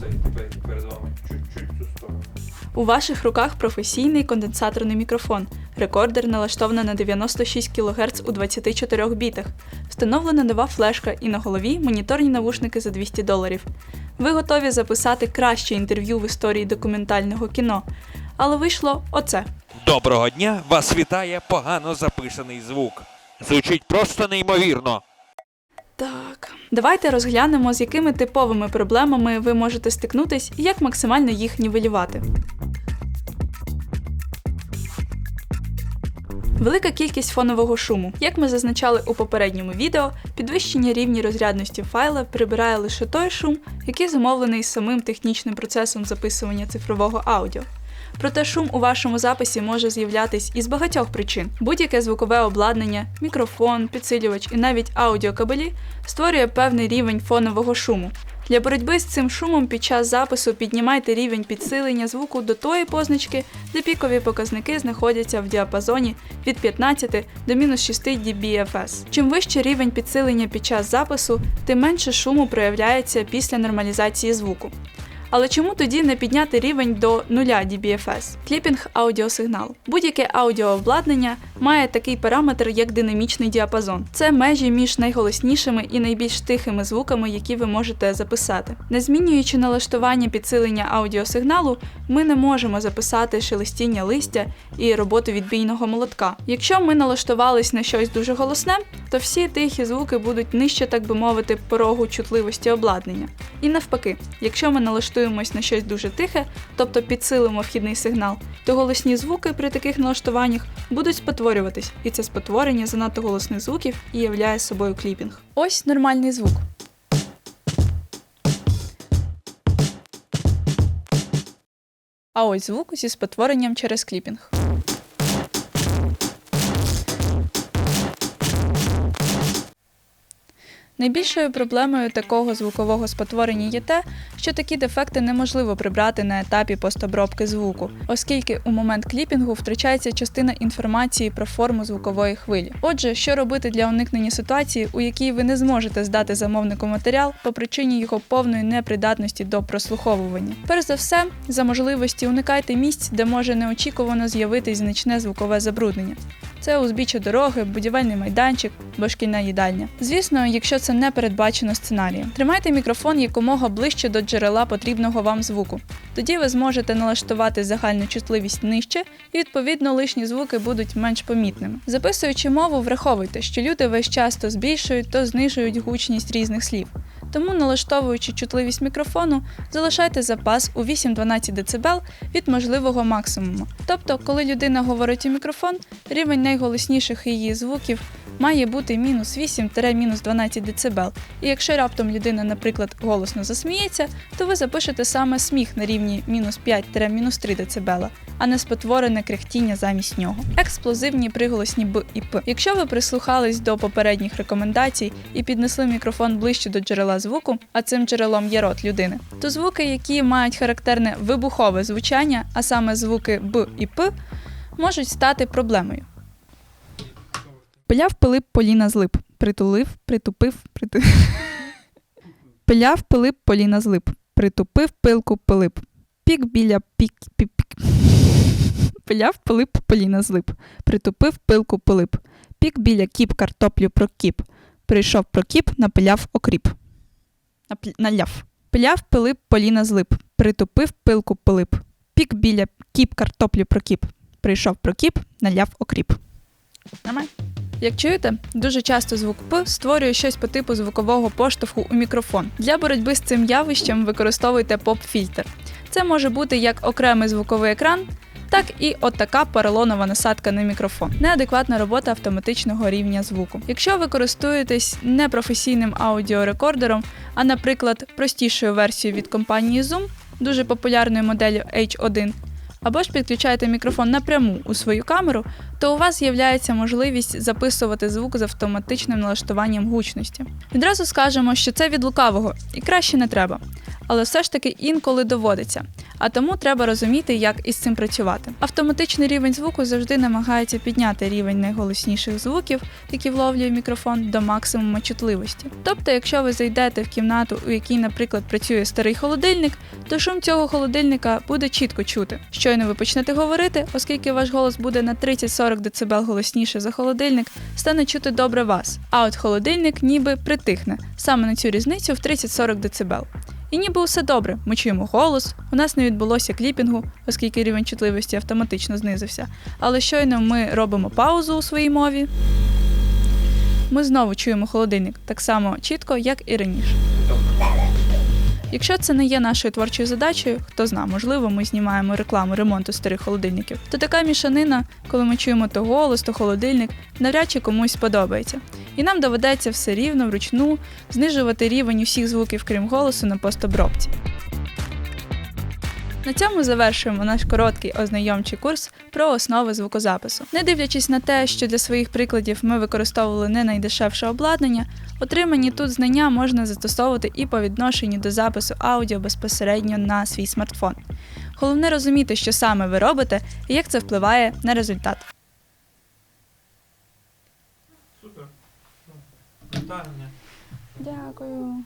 Це і перед вами чуть-чуть цю сторону. У ваших руках професійний конденсаторний мікрофон. Рекордер налаштовано на 96 кГц у 24 бітах. Встановлена нова флешка і на голові моніторні навушники за 200 доларів. Ви готові записати краще інтерв'ю в історії документального кіно. Але вийшло оце. Доброго дня! Вас вітає погано записаний звук. Звучить просто неймовірно. Так, давайте розглянемо, з якими типовими проблемами ви можете стикнутись і як максимально їх нівелювати. Велика кількість фонового шуму. Як ми зазначали у попередньому відео, підвищення рівні розрядності файла прибирає лише той шум, який зумовлений самим технічним процесом записування цифрового аудіо. Проте шум у вашому записі може з'являтись із багатьох причин. Будь-яке звукове обладнання, мікрофон, підсилювач і навіть аудіокабелі створює певний рівень фонового шуму. Для боротьби з цим шумом під час запису піднімайте рівень підсилення звуку до тої позначки, де пікові показники знаходяться в діапазоні від 15 до мінус 6 dBFS. Чим вищий рівень підсилення під час запису, тим менше шуму проявляється після нормалізації звуку. Але чому тоді не підняти рівень до 0 dBFS? Кліпінг аудіосигналу. Будь-яке аудіообладнання має такий параметр, як динамічний діапазон. Це межі між найголоснішими і найбільш тихими звуками, які ви можете записати. Не змінюючи налаштування підсилення аудіосигналу, ми не можемо записати шелестіння листя і роботу відбійного молотка. Якщо ми налаштувались на щось дуже голосне, то всі тихі звуки будуть нижче, так би мовити, порогу чутливості обладнання. І навпаки, якщо ми налаштуємось на щось дуже тихе, тобто підсилимо вхідний сигнал, то голосні звуки при таких налаштуваннях будуть спотворюватись, і це спотворення занадто голосних звуків і являє собою кліпінг. Ось нормальний звук. А ось звук зі спотворенням через кліпінг. Найбільшою проблемою такого звукового спотворення є те, що такі дефекти неможливо прибрати на етапі постобробки звуку, оскільки у момент кліпінгу втрачається частина інформації про форму звукової хвилі. Отже, що робити для уникнення ситуації, у якій ви не зможете здати замовнику матеріал по причині його повної непридатності до прослуховування? Перш за все, за можливості уникайте місць, де може неочікувано з'явитись значне звукове забруднення. Це узбіччя дороги, будівельний майданчик, або шкільна їдальня. Звісно, якщо це не передбачено сценарієм. Тримайте мікрофон якомога ближче до джерела потрібного вам звуку. Тоді ви зможете налаштувати загальну чутливість нижче, і відповідно лишні звуки будуть менш помітними. Записуючи мову, враховуйте, що люди весь час то збільшують, то знижують гучність різних слів. Тому, налаштовуючи чутливість мікрофону, залишайте запас у 8-12 дБ від можливого максимуму. Тобто, коли людина говорить у мікрофон, рівень найголосніших її звуків має бути мінус 8-мінус 12 дБ. І якщо раптом людина, наприклад, голосно засміється, то ви запишете саме сміх на рівні мінус 5-мінус 3 дБ, а не спотворене кряхтіння замість нього. Експлозивні приголосні Б і П. Якщо ви прислухались до попередніх рекомендацій і піднесли мікрофон ближче до джерела звуку, а цим джерелом є рот людини, то звуки, які мають характерне вибухове звучання, а саме звуки Б і П, можуть стати проблемою. Пиляв Пилип Поліна злип. Притулив, притупив, приту... Пиляв Пилип Поліна злип. Притупив пилку Пилип. Пік біля пік пік. Пиляв Пилип Поліна злип. Притупив пилку Пилип. Пік біля кіп картоплю прокіп. Прийшов прокіп, напиляв окріп. Напль... Наляв. Пиляв Пилип Поліна злип. Притупив пилку Пилип. Пік біля кіп картоплю прокіп. Прийшов прокіп, наляв окріп. Нормально? Як чуєте, дуже часто звук П створює щось по типу звукового поштовху у мікрофон. Для боротьби з цим явищем використовуйте поп-фільтр. Це може бути як окремий звуковий екран, так і отака поролонова насадка на мікрофон. Неадекватна робота автоматичного рівня звуку. Якщо ви користуєтесь не професійним аудіорекордером, а, наприклад, простішою версією від компанії Zoom, дуже популярною моделлю H1, або ж підключаєте мікрофон напряму у свою камеру, то у вас з'являється можливість записувати звук з автоматичним налаштуванням гучності. Відразу скажемо, що це від лукавого і краще не треба. Але все ж таки інколи доводиться. А тому треба розуміти, як із цим працювати. Автоматичний рівень звуку завжди намагається підняти рівень найголосніших звуків, які вловлює мікрофон, до максимуму чутливості. Тобто, якщо ви зайдете в кімнату, у якій, наприклад, працює старий холодильник, то шум цього холодильника буде чітко чути. Щойно ви почнете говорити, оскільки ваш голос буде на 30-40 дБ голосніше за холодильник, стане чути добре вас. А от холодильник ніби притихне саме на цю різницю в 30-40 дБ. І ніби усе добре, ми чуємо голос, у нас не відбулося кліпінгу, оскільки рівень чутливості автоматично знизився. Але щойно ми робимо паузу у своїй мові. Ми знову чуємо холодильник так само чітко, як і раніше. Якщо це не є нашою творчою задачею, хто зна, можливо, ми знімаємо рекламу ремонту старих холодильників, то така мішанина, коли ми чуємо то голос, то холодильник, навряд чи комусь сподобається. І нам доведеться все рівно вручну знижувати рівень усіх звуків, крім голосу, на постобробці. На цьому завершуємо наш короткий ознайомчий курс про основи звукозапису. Не дивлячись на те, що для своїх прикладів ми використовували не найдешевше обладнання, отримані тут знання можна застосовувати і по відношенню до запису аудіо безпосередньо на свій смартфон. Головне розуміти, що саме ви робите і як це впливає на результат. Супер. Ну, Питання. Дякую.